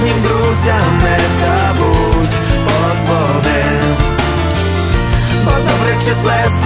І друзям не забудь позвони. Бо добре числе з